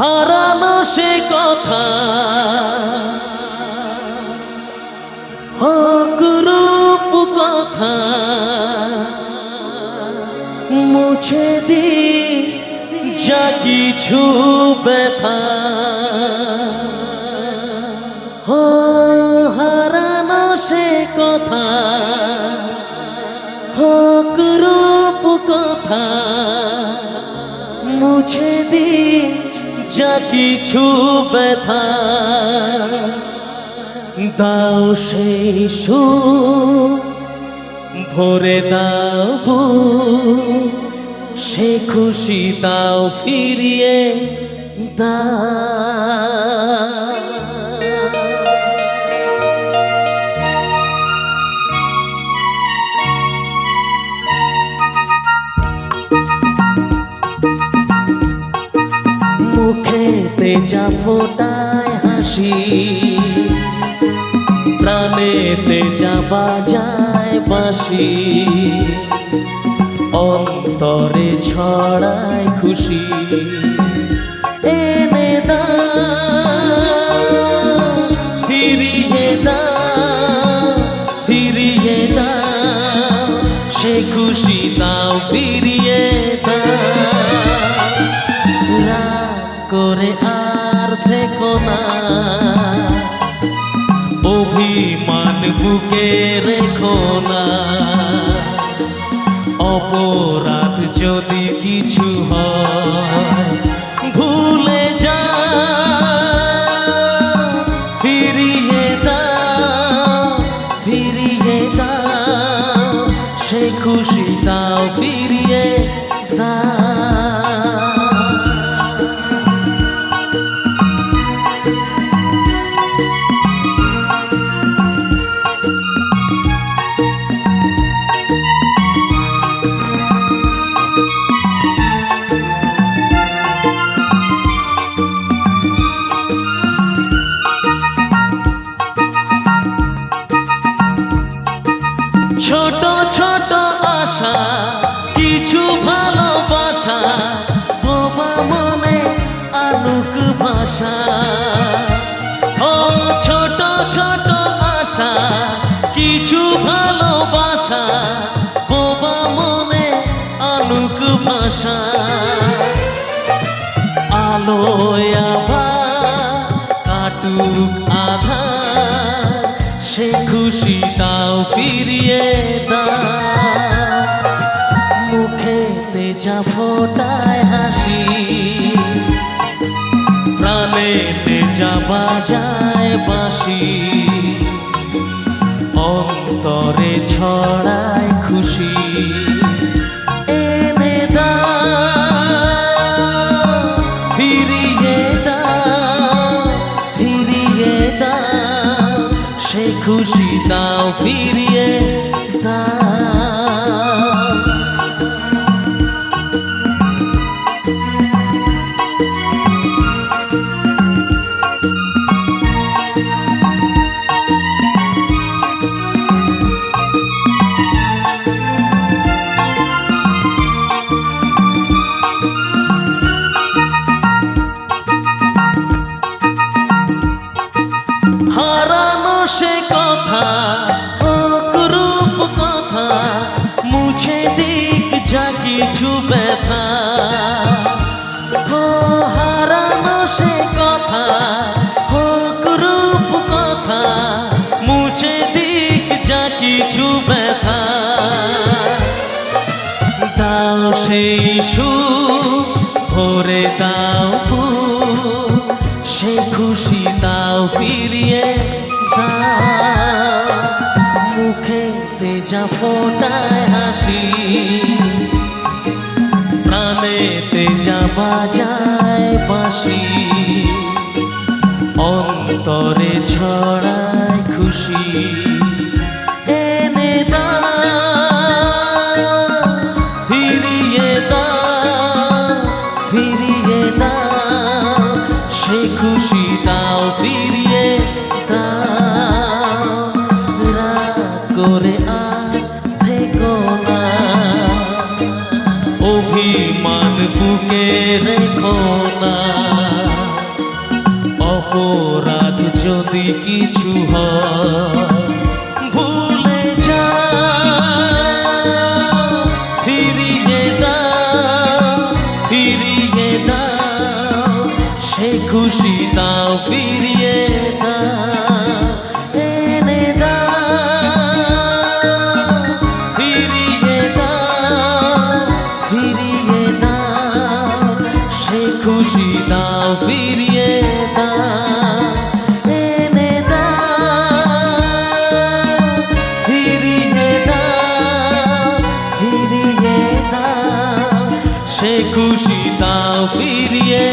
হারানো সে কথা। হকরূপ কথা মুছে দি যা কিছু ব্যথা। কথা হকরূপ কথা মুছে দি যা কিছু ব্যথা দাও সেই সুখ ভরে দাও সে খুশি দাও ফিরিয়ে দাও। যা ফোটায় হাসি। প্রাণেতে যা বাজায় বাঁশি। অন্তরে ছড়ায় খুশি। এনে দাও ফিরিয়ে দাও ফিরিয়ে দাও সে খুশি দাও ফিরিয়ে রাগ করে অভিমান বুকে রেখো না। অপরাধ যদি কিছু হয় ভাষা। ও ছোট ছোট আশা, কিছু ভালোবাসা, বোবা মনে আলোক ভাষা। আলোয় আবার কাটুক আধার সে খুশি তাও ফিরিয়ে বাঁশি। অন্তরে ছড়ায় খুশি। ফিরিয়ে দাও ফিরিয়ে দাও সে খুশি দাও ফিরিয়ে হারানো সে কথা, অকরূপ কথা, মুছে দিক যা কিছু ব্যথা। হারানো সে কথা, অকরূপ কথা, মুছে দিক যা কিছু ব্যথা। দাও সেই সুখ ভরে দাও সে খুশি ফিরিয়ে দাও। মুখেতে যা ফোটায় হাসি। প্রাণেতে যা বাজায় বাঁশি। অন্তরে ছড়ায় খুশি। এনে দাও। ফিরিয়ে দাও। ফিরিয়ে দাও। সে খুশি কিছু ভুলে যা ফিরিয়ে দাও ফিরিয়ে দাও সে খুশি দাও ফিরিয়ে খুশি দাও ফি সে খুশি দাও ফিরিয়ে